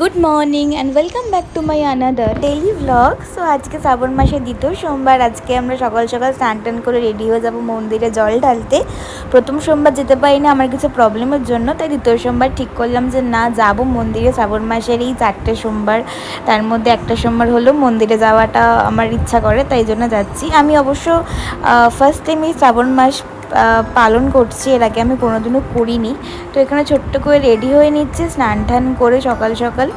Good morning and welcome back to my another daily blog so আজকে শ্রাবণ মাসের দ্বিতীয় সোমবার, আজকে আমরা সকাল সকাল স্নান টান করে রেডি হয়ে যাব মন্দিরে জল ঢালতে। প্রথম সোমবার যেতে পারি না, আমার কিছু প্রবলেমের জন্য, তাই দ্বিতীয় সোমবার ঠিক করলাম যে না, যাব মন্দিরে। শ্রাবণ মাসের এই চারটে সোমবার, তার মধ্যে একটা সোমবার হলো মন্দিরে যাওয়াটা আমার ইচ্ছা করে, তাই জন্য যাচ্ছি। আমি অবশ্য ফার্স্ট টাইম এই শ্রাবণ মাস পালন করছি। এর আগে আমি কোনোদিনও করিনি। তো এখানে ছোট্ট করে রেডি হয়ে নিচ্ছে, স্নান টান করে সকাল সকাল।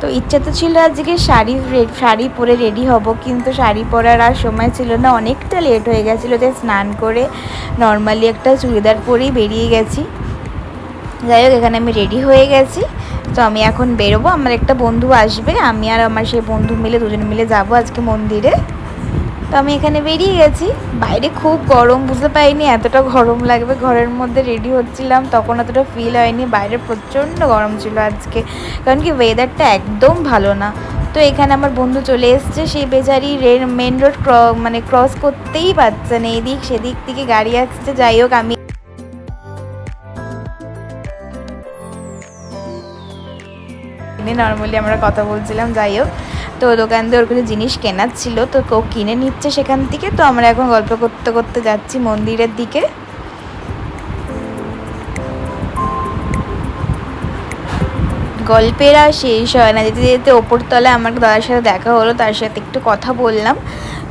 তো ইচ্ছা তো ছিল আজকে শাড়ি শাড়ি পরে রেডি হব, কিন্তু শাড়ি পরার আর সময় ছিল না। অনেকটা লেট হয়ে গেছিল, তাই স্নান করে নর্মালি একটা চুড়িদার পরেই বেরিয়ে গেছি। যাই হোক, এখানে আমি রেডি হয়ে গেছি। তো আমি এখন বেরোবো। আমার একটা বন্ধু আসবে। আমি আর আমার সেই বন্ধু মিলে দুজন মিলে যাব আজকে মন্দিরে। তো আমি এখানে বেরিয়ে গেছি। বাইরে খুব গরম, বুঝতে পারিনি এতটা গরম লাগবে। ঘরের মধ্যে রেডি হচ্ছিলাম, তখন অতটা ফিল হয়নি। বাইরে প্রচণ্ড গরম ছিল আজকে, কারণ কি ওয়েদারটা একদম ভালো না। তো এখানে আমার বন্ধু চলে এসছে, সেই বেচারি রেল মেন রোড ক্র মানে ক্রস করতেই পারছে না, এদিক সেদিক থেকে গাড়ি আসছে, যাই হোক আমি নর্মালি আমরা কথা বলছিলাম, যাই হোক। তো দোকান দিয়ে ওর কিছু জিনিস কেনার ছিল, তো কেউ কিনে নিচ্ছে সেখান থেকে। তো আমরা এখন গল্প করতে করতে যাচ্ছি মন্দিরের দিকে। গল্পের আর শেষ হয় না। যেতে যেতে ওপর ওপরতলায় আমার দাদার সাথে দেখা হলো, তার সাথে একটু কথা বললাম।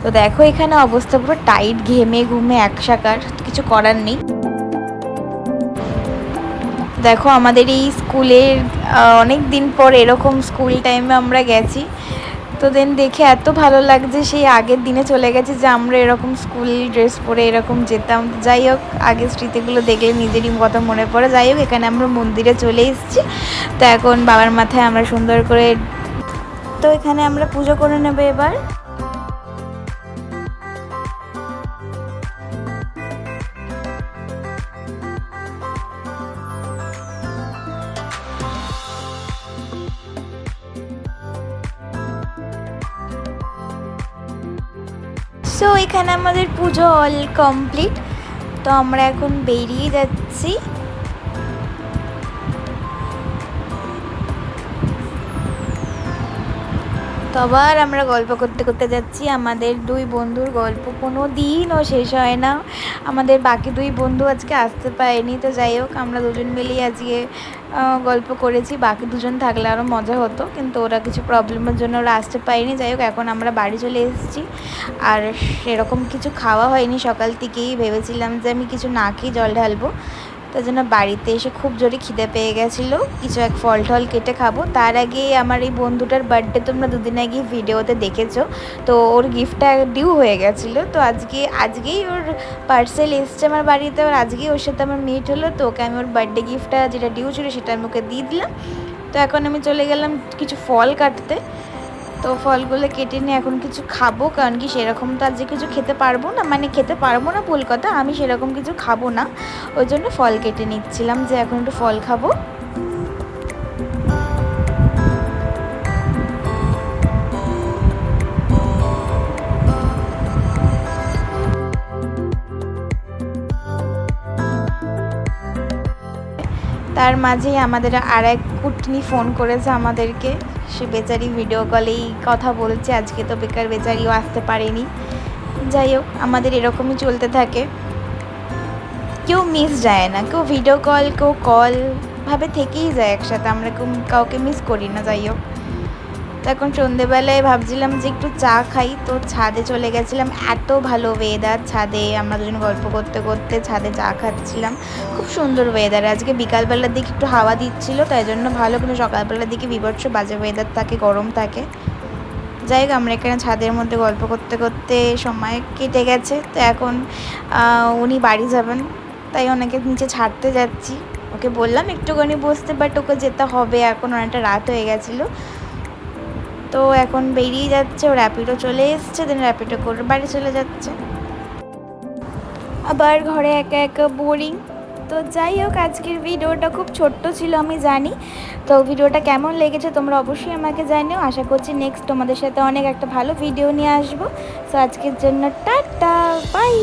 তো দেখো এখানে অবস্থা পুরো টাইট ঘেমে ঘুমে একসাকার কিছু করার নেই। দেখো আমাদের এই স্কুলের অনেক দিন পর এরকম স্কুল টাইমে আমরা গেছি। তো দেন দেখে এত ভালো লাগছে, সেই আগের দিনে চলে গেছে যে আমরা এরকম স্কুল ড্রেস পরে এরকম যেতাম। যাই হোক, আগের স্মৃতিগুলো দেখলে নিজেরই কথা মনে পড়ে। যাই হোক, এখানে আমরা মন্দিরে চলে এসেছি। তো এখন বাবার মাথায় আমরা সুন্দর করে তো এখানে আমরা পুজো করে নেব এবার। সো এখানে আমাদের পুজো অল কমপ্লিট তো আমরা এখন বেরিয়ে যাচ্ছি। আবার আমরা গল্প করতে করতে যাচ্ছি। আমাদের দুই বন্ধুর গল্প কোনো দিনও শেষ হয় না। আমাদের বাকি দুই বন্ধু আজকে আসতে পারেনি। তো যাই হোক, আমরা দুজন মিলেই আজকে গল্প করেছি। বাকি দুজন থাকলে আরও মজা হতো, কিন্তু ওরা কিছু প্রবলেমের জন্য ওরা আসতে পারেনি। যাই হোক, এখন আমরা বাড়ি চলে এসেছি। আর সেরকম কিছু খাওয়া হয়নি সকাল থেকেই। ভেবেছিলাম যে আমি কিছু না খেয়ে জল ঢালবো। তার জন্য বাড়িতে এসে খুব জোরে খিদে পেয়ে গেছিল। কিছু এক ফল টল কেটে খাব। তার আগে আমার এই বন্ধুটার বার্থডে তোমরা দুদিন আগে ভিডিওতে দেখেছ। তো ওর গিফটটা ডিউ হয়ে গেছিল। তো আজকে, আজকেই ওর পার্সেল এসছে আমার বাড়িতে। ওর আজকেই ওর সাথে আমার মিট হলো। তো ওকে আমি ওর বার্থডে গিফটটা যেটা ডিউ ছিল সেটা আমি ওকে দিয়ে দিলাম। তো এখন আমি চলে গেলাম কিছু ফল কাটতে। তো ফলগুলো কেটে নিয়ে এখন কিছু খাব, কারণ কি সেরকম তো আজকে কিছু খেতে পারব না। মানে খেতে পারব না ভুল কথা, আমি সেরকম কিছু খাব না। ওই জন্য ফল কেটে নিচ্ছিলাম যে এখন একটু ফল খাব। তার মাঝেই আমাদের আর এক কুটনি ফোন করেছে আমাদেরকে। সে বেচারি ভিডিও কলেই কথা বলছে, আজকে তো বেকার বেচারিও আসতে পারেনি। যাই হোক, আমাদের এরকমই চলতে থাকে। কেউ মিস যায় না, কেউ ভিডিও কল কেউ কল ভাবে থেকেই যায় একসাথে। আমরা কাউকে মিস করি না, যাই হোক। তো এখন সন্ধেবেলায় ভাবছিলাম যে একটু চা খাই। তো ছাদে চলে গেছিলাম। এত ভালো ওয়েদার ছাদে। আমরা দুজন গল্প করতে করতে ছাদে চা খাচ্ছিলাম। খুব সুন্দর ওয়েদার আজকে বিকালবেলার দিকে একটু হাওয়া দিচ্ছিল, তাই জন্য ভালো কিন্তু সকালবেলার দিকে বিভৎস বাজে ওয়েদার থাকে, গরম থাকে। যাই হোক, আমরা এখানে ছাদের মধ্যে গল্প করতে করতে সময় কেটে গেছে। তো এখন উনি বাড়ি যাবেন। তাই ওনাকে নিচে ছাড়তে যাচ্ছি। ওকে বললাম একটুখানি বসতে বাট ওকে যেতে হবে। এখন অনেকটা রাত হয়ে গেছিল। তো এখন বেরিয়ে যাচ্ছে ও র্যাপিডো চলে এসছে দেন র্যাপিডো করে বাড়ি চলে যাচ্ছে। আবার ঘরে একা একা বোরিং তো যাই হোক, আজকের ভিডিওটা খুব ছোট্ট ছিল, আমি জানি। তো ভিডিওটা কেমন লেগেছে তোমরা অবশ্যই আমাকে জানিও। আশা করছি নেক্সট তোমাদের সাথে অনেক একটা ভালো ভিডিও নিয়ে আসব। তো আজকের জন্য টাটা বাই